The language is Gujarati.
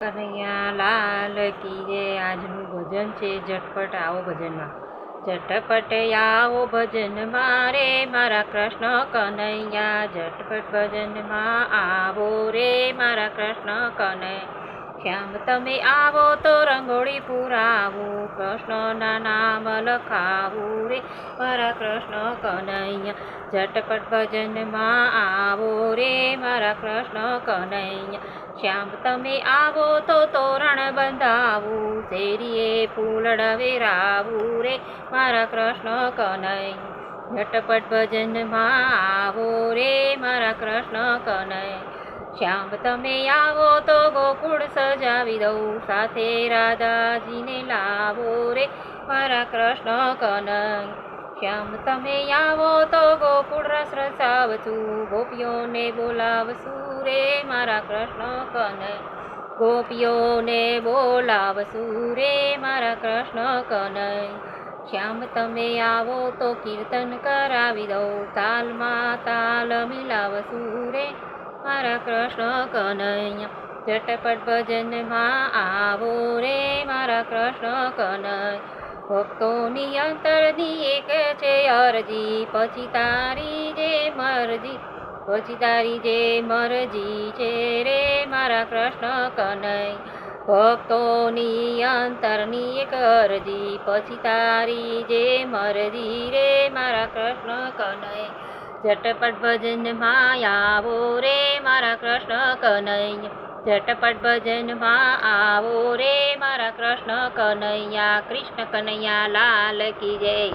લાલ કી આજનું ભજન છે ઝટપટ આવો ભજનમાં. ઝટપટ આવો ભજન મારે, મારા કૃષ્ણ કનૈયા, ઝટપટ ભજનમાં આવો રે, મારા કૃષ્ણ કનૈ શ્યામ તમે આવો તો રંગોળી પુરાવો, કૃષ્ણના નામ લખાવું રે મારા કૃષ્ણ કનૈયા, ઝટપટ ભજનમાં આવો રે મારા કૃષ્ણ કનૈયા, શ્યામ તમે આવો તો તોરણ બંધાવું. શેરીએ ફૂલડ વેરાવું રે મારા કૃષ્ણ કનૈયા, ઝટપટ ભજનમાં આવો રે મારા કૃષ્ણ કનૈયા, શ્યામ તમે આવો તો ગોકુળ સજાવી દઉં સાથે રાધાજીને લાવો રે મારા કૃષ્ણ કનૈયા શ્યામ તમે આવો તો ગોકુળ રસ રસાવશું ગોપીઓને બોલાવશું રે મારા કૃષ્ણ કનૈયા ગોપીઓને બોલાવશું રે મારા કૃષ્ણ કનૈયા શ્યામ તમે આવો તો કીર્તન કરાવી દઉં તાલમાં તાલ મિલાવશું રે મારા કૃષ્ણ કનૈયા ઝટપટ ભજનમાં આવો રે મારા કૃષ્ણ કનૈયા. ભક્તોની અંતરની એક છે અરજી, પછી તારી જે મરજી, પછી તારી જે મરજી છે રે મારા કૃષ્ણ કનૈયા. ભક્તોની અંતરની એક અરજી, પછી તારી જે મરજી રે મારા કૃષ્ણ કનૈયા. ઝટપટ ભજનમાં આવો રે મારા કૃષ્ણ કનૈયા ઝટપટ ભજનમાં આવો રે મારા કૃષ્ણ કનૈયા કૃષ્ણ કનૈયા લાલ કી જય